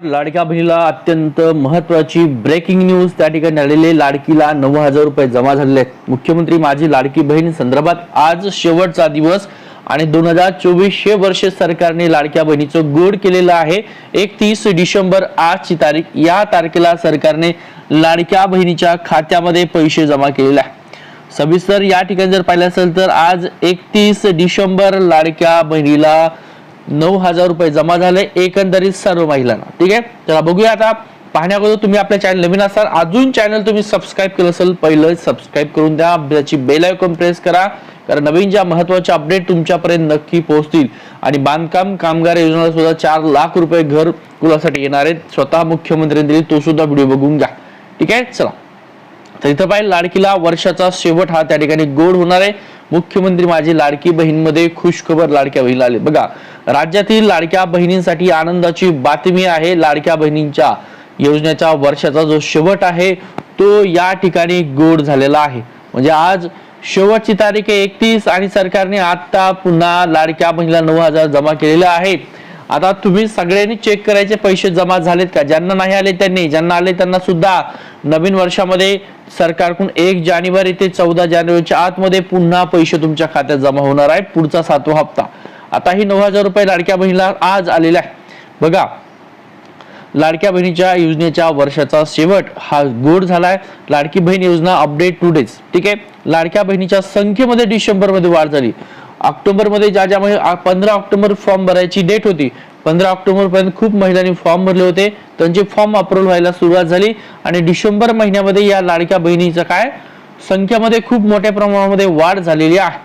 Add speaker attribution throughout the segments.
Speaker 1: लाडक्या बहिणीला अत्यंत महत्वाची ब्रेकिंग न्यूज त्या ठिकाणी आलेले लाडकीला नऊ हजार रुपये जमा झालेले आहेत. मुख्यमंत्री माझी लाडकी बहीण संदर्भात आज शेवटचा दिवस आणि दोन हजार चोवीसशे वर्ष सरकारने लाडक्या बहिणीचं गोड केलेलं आहे. एकतीस डिसेंबर आजची तारीख. या तारखेला सरकारने लाडक्या बहिणीच्या खात्यामध्ये पैसे जमा केलेले आहे सविस्तर या ठिकाणी जर पाहिलं असेल तर आज एकतीस डिसेंबर लाडक्या बहिणीला नऊ हजार रुपये जमा झाले एकंदरीत सर्व महिलांना. ठीक आहे? चला बघूया आता. पाहण्याअगोदर तुम्ही आपल्या चॅनल नवीन असाल अजून चॅनल तुम्ही सबस्क्राईब केलं असेल पहिलं सबस्क्राईब करून द्या. त्याची बेल आयकॉन प्रेस करा. कारण नवीन ज्या महत्त्वाच्या अपडेट तुमच्यापर्यंत नक्की पोहोचतील. आणि बांधकाम कामगार योजनेला सुद्धा चार लाख रुपये घर कुलासाठी येणार आहेत. स्वतः मुख्यमंत्र्यांनी दिली तो सुद्धा व्हिडिओ बघून घ्या. ठीक आहे? चला. तर इथं पाहिजे लाडकीला वर्षाचा शेवट हा त्या ठिकाणी गोड होणार आहे. मुख्यमंत्री माझी लाडकी बहीणमध्ये खुशखबर लाडक्या बहिणी आले. बघा राज्यातील लाडक्या बहिणींसाठी आनंदाची बातमी आहे. लाडक्या बहिणींच्या योजनेचा वर्षाचा जो शेवट आहे तो या ठिकाणी गोड झालेला आहे. म्हणजे आज शेवटची तारीख आहे एकतीस आणि सरकारने आता पुन्हा लाडक्या बहिणीला नऊ हजार जमा केलेले आहेत आता तुम्ही सगळ्यांनी चेक करायचे पैसे जमा झालेत का? ज्यांना नाही आले त्यांनी ज्यांना आले त्यांना सुद्धा. नवीन वर्षामध्ये सरकारकडून एक जानेवारी ते चौदा जानेवारीच्या आतमध्ये पुन्हा पैसे तुमच्या खात्यात जमा होणार आहेत. पुढचा सातवा हप्ता. आता ही नऊ हजार रुपये लाडक्या बहिणीला आज आलेला आहे बघा लाडक्या बहिणीच्या योजनेच्या वर्षाचा शेवट हा गोड झालाय. लाडकी बहीण योजना अपडेट टू डेज ठीक आहे? लाडक्या बहिणीच्या संख्येमध्ये डिसेंबरमध्ये वाढ झाली. ऑक्टोबरमध्ये ज्या ज्या महिला पंधरा ऑक्टोबर फॉर्म भरायची डेट होती पंधरा ऑक्टोबरपर्यंत खूप महिलांनी फॉर्म भरले होते. त्यांचे फॉर्म अप्रूव्ह व्हायला सुरुवात झाली आणि डिसेंबर महिन्यामध्ये या लाडक्या बहिणीचं काय? संख्यामध्ये खूप मोठ्या प्रमाणामध्ये वाढ झालेली आहे.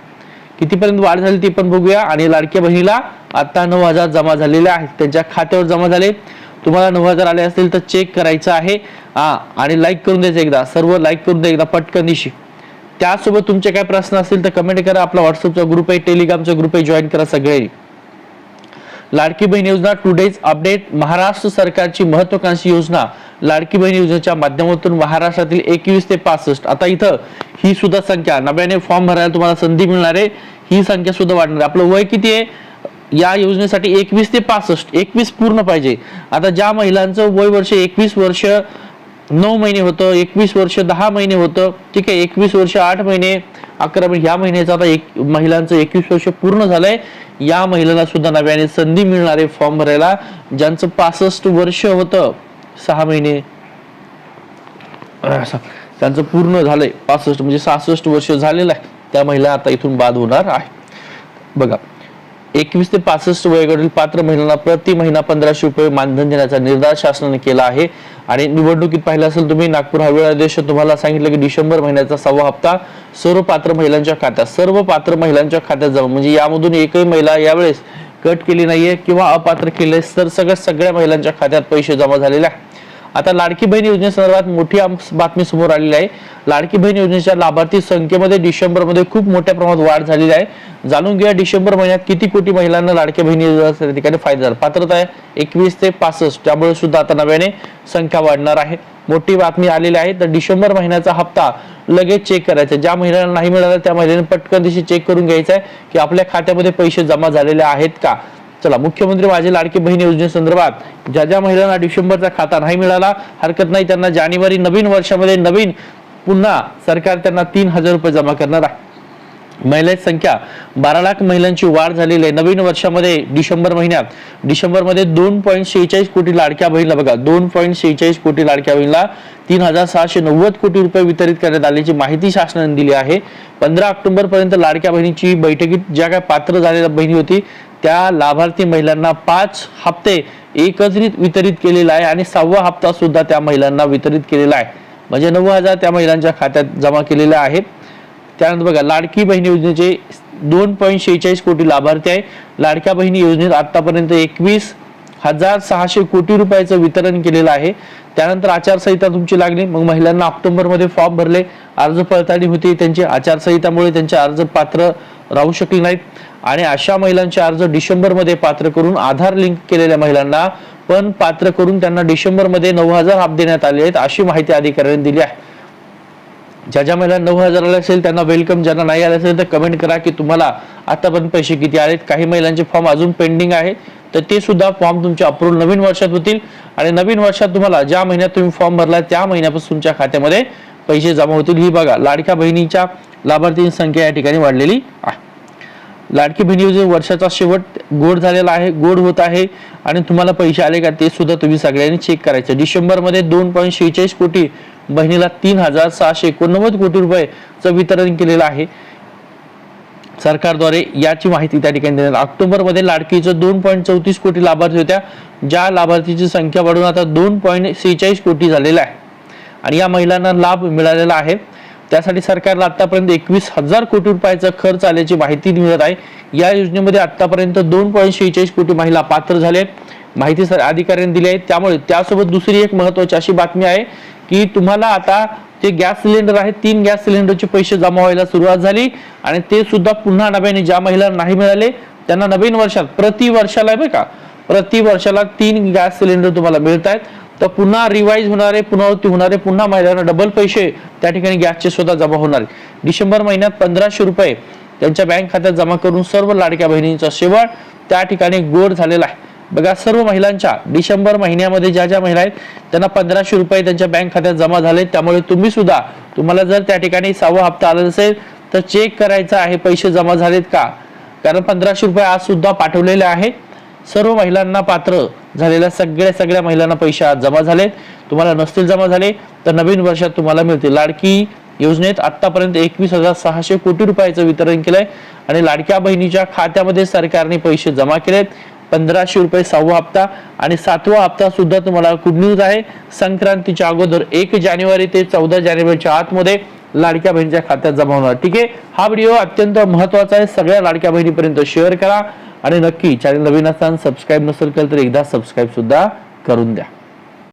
Speaker 1: कितीपर्यंत वाढ झाली ती पण बघूया. आणि लाडक्या बहिणीला आता नऊ हजार जमा झालेले आहेत. त्यांच्या खात्यावर जमा झाले. तुम्हाला नऊ हजार आले असतील तर चेक करायचं आहे. आणि लाईक करून द्यायचं एकदा. सर्व लाईक करून द्या एकदा पटकन दिशी त्यासोबत तुमचे काय प्रश्न असतील तर कमेंट करा. आपला व्हॉट्सअपचा ग्रुप आहे टेलिग्रामचा ग्रुप आहे. जॉईन करा सगळे. लाडकी बहीण योजना टुडेज अपडेट महाराष्ट्र सरकारची महत्वाकांक्षी योजना. लाडकी बहीण योजनेच्या माध्यमातून महाराष्ट्रातील एकवीस ते पासष्ट. आता इथं ही सुद्धा संख्या नव्याने फॉर्म भरायला तुम्हाला संधी मिळणार आहे. ही संख्या सुद्धा वाढणार आहे. आपलं वय किती आहे? या योजनेसाठी एकवीस ते पासष्ट. एकवीस पूर्ण पाहिजे. आता ज्या महिलांचं वय वर्ष एकवीस वर्ष नऊ महिने होतं एकवीस वर्ष दहा महिने होतं. ठीक आहे एकवीस वर्ष आठ महिने अकरा महिने ह्या महिन्याचं आता एक महिलांचं एकवीस वर्ष पूर्ण झालंय. या महिलांना सुद्धा नव्याने संधी मिळणारे फॉर्म भरायला. ज्यांचं पासष्ट वर्ष होतं सहा महिने. त्यांचं पूर्ण झालंय पासष्ट म्हणजे सहासष्ट वर्ष झालेलं आहे. त्या महिला आता इथून बाद होणार आहे. बघा. एकवीस ते पासष्ट वयोगटातील पात्र महिलांना प्रति महिना पंधराशे रुपये मानधन देण्याचा निर्धार शासनाने केला आहे. आणि निवडणुकीत पाहिलं असेल तुम्ही नागपूर हवेळी आदेश तुम्हाला सांगितलं की डिसेंबर महिन्याचा सव्वा हप्ता सर्व पात्र महिलांच्या खात्यात सर्व पात्र महिलांच्या खात्यात जाऊन म्हणजे यामधून एकही महिला यावेळेस कट केली नाहीये किंवा अपात्र केले तर सगळ्या सगळ्या महिलांच्या खात्यात पैसे जमा झालेले आहे आता लाडकी बहीण योजनेसंदर्भात मोठी आम- बातमी समोर आलेली आहे. लाडकी बहीण योजनेच्या लाभार्थी संख्येमध्ये डिसेंबरमध्ये खूप मोठ्या प्रमाणात वाढ झालेली आहे. जाणून घ्या डिसेंबर महिन्यात किती कोटी महिलांना लाडकी बहिणी योजना ठिकाणी फायदा झाला. पात्रता आहे एकवीस ते पासष्ट. त्यामुळे सुद्धा आता नव्याने संख्या वाढणार आहे. मोठी बातमी आलेली आहे. तर डिसेंबर महिन्याचा हप्ता लगेच चेक करायचा. ज्या महिलांना नाही मिळाला त्या महिलेने पटकन दिवशी चेक करून घ्यायचा आहे की आपल्या खात्यामध्ये पैसे जमा झालेले आहेत का? चला मुख्यमंत्री माझे लाडके बहीण योजनेसंदर्भात ज्या ज्या महिलांना डिसेंबरचा खाता नाही मिळाला हरकत नाही त्यांना जानेवारी नवीन वर्षामध्ये नवीन पुन्हा सरकार त्यांना तीन हजार रुपये जमा करणार आहे. महिलांची संख्या बारा लाख महिलांची वाढ झालेली आहे. नवीन वर्षामध्ये डिसेंबर महिन्यात डिसेंबरमध्ये दोन पॉईंट शेहेचाळीस कोटी लाडक्या बहिणीला बघा दोन पॉईंट शेहेचाळीस कोटी लाडक्या बहिणीला तीन हजार सहाशे नव्वद कोटी रुपये वितरित करण्यात आल्याची माहिती शासनाने दिली आहे. पंधरा ऑक्टोबर पर्यंत लाडक्या बहिणीची बैठकीत ज्या काय पात्र झालेल्या बहिणी होती त्या लाभार्थी महिलांना पाच हप्ते एकत्रित वितरित केलेला आहे आणि सहावा हप्ता सुद्धा त्या महिलांना वितरित केलेला आहे. म्हणजे नऊ हजार त्या महिलांच्या खात्यात जमा केलेले आहेत. त्यानंतर बघा लाडकी बहिणी योजनेचे दोन पॉईंट शेहेचाळीस कोटी लाभार्थी आहे. लाडक्या बहिणी योजनेत आतापर्यंत एकवीस हजार सहाशे कोटी रुपयाचं वितरण केलेलं आहे. त्यानंतर आचारसंहिता तुमची लागली. मग महिलांना ऑक्टोबरमध्ये फॉर्म भरले. अर्ज पडताळणी होती. त्यांची आचारसंहितामुळे त्यांचे अर्ज पात्र राहू शकले नाहीत. आणि अशा महिलांचे अर्ज डिसेंबरमध्ये पात्र करून आधार लिंक केलेल्या महिलांना पण पात्र करून त्यांना डिसेंबरमध्ये नऊ हजार हाफ देण्यात आले आहेत अशी माहिती अधिकाऱ्यांनी दिली आहे. ज्या ज्या महिलांना नऊ हजार आले असेल त्यांना वेलकम. ज्यांना नाही आले असेल तर कमेंट करा की तुम्हाला आतापर्यंत पैसे किती आलेत. काही महिलांचे फॉर्म अजून पेंडिंग आहे. तर ते सुद्धा फॉर्म तुमचे अप्रूव्ह नवीन वर्षात होतील. आणि नवीन वर्षात तुम्हाला ज्या महिन्यात तुम्ही फॉर्म भरला त्या महिन्यापासून तुमच्या खात्यामध्ये पैसे जमा होतील. ही बघा लाडक्या बहिणीच्या लाभार्थींची संख्या या ठिकाणी वाढलेली आहे. लाडकी बहिणी वर्षाचा शेवट गोड झालेला आहे गोड होत आहे आणि तुम्हाला पैसे आले का ते सुद्धा तुम्ही सगळ्यांनी चेक करायचं. डिसेंबरमध्ये दोन पॉईंट शेहेचाळीस कोटी बहिणीला तीन हजार सहाशे एकोणनव्वद कोटी रुपयेचं वितरण केलेलं आहे. सरकारद्वारे याची माहिती त्या ठिकाणी देण्यात ऑक्टोबरमध्ये लाडकीचं दोन पॉईंट चौतीस कोटी लाभार्थी होत्या. ज्या लाभार्थीची संख्या वाढून आता दोन पॉईंट सेहेचाळीस कोटी झालेल्या आहे. आणि या महिलांना लाभ मिळालेला आहे. त्यासाठी सरकारला आतापर्यंत एकवीस हजार कोटी रुपयाचा खर्च आल्याची माहिती मिळत आहे. या योजनेमध्ये आतापर्यंत दोन पॉईंट शेहेचाळीस कोटी महिला पात्र झाले माहिती सर अधिकाऱ्यांनी दिली आहे. त्यामुळे त्यासोबत दुसरी एक महत्वाची अशी बातमी आहे की तुम्हाला आता जे गॅस सिलेंडर आहे तीन गॅस सिलेंडरचे पैसे जमा व्हायला सुरुवात झाली आणि ते सुद्धा पुन्हा नव्याने ज्या महिलांना नाही मिळाले त्यांना नवीन वर्षात प्रति वर्षाला बघा प्रति वर्षाला तीन गॅस सिलेंडर तुम्हाला मिळत आहेत. तर पुन्हा रिवाईज होणारे पुनरावृत्ती होणारे पुन्हा महिलांना डबल पैसे त्या ठिकाणी गॅसचे सुद्धा जमा होणार डिसेंबर महिन्यात पंधराशे रुपये त्यांच्या बँक खात्यात जमा करून सर्व लाडक्या बहिणींचा शेवट त्या ठिकाणी गोड झालेला आहे. बघा सर्व महिलांच्या डिसेंबर महिन्यामध्ये ज्या ज्या महिला आहेत त्यांना पंधराशे रुपये त्यांच्या बँक खात्यात जमा झाले. त्यामुळे तुम्ही सुद्धा तुम्हाला जर त्या ठिकाणी सहावा हप्ता आला नसेल तर चेक करायचा आहे पैसे जमा झालेत का? कारण पंधराशे रुपये आज सुद्धा पाठवलेले आहेत. सर्व महिलांना पात्र झालेल्या सगळ्या सगळ्या महिलांना पैसे आज जमा झालेत. तुम्हाला नसतील जमा झाले तर नवीन वर्षात तुम्हाला मिळतील. लाडकी योजनेत आतापर्यंत एकवीस हजार सहाशे कोटी रुपयाचं वितरण केलंय आणि लाडक्या बहिणीच्या खात्यामध्ये सरकारने पैसे जमा केलेत. पंधराशे रुपये सहावा हप्ता आणि सातवा हप्ता सुद्धा तुम्हाला गुड न्यूज आहे. संक्रांतीच्या अगोदर एक जानेवारी ते चौदा जानेवारीच्या आतमध्ये लाडक्या बहिणीच्या खात्यात जमा होणार. ठीक आहे? हा व्हिडिओ अत्यंत महत्त्वाचा आहे. सगळ्या लाडक्या बहिणीपर्यंत शेअर करा आणि नक्की चॅनल नवीन असताना सबस्क्राईब नसेल केलं तर एकदा सबस्क्राईब सुद्धा करून द्या.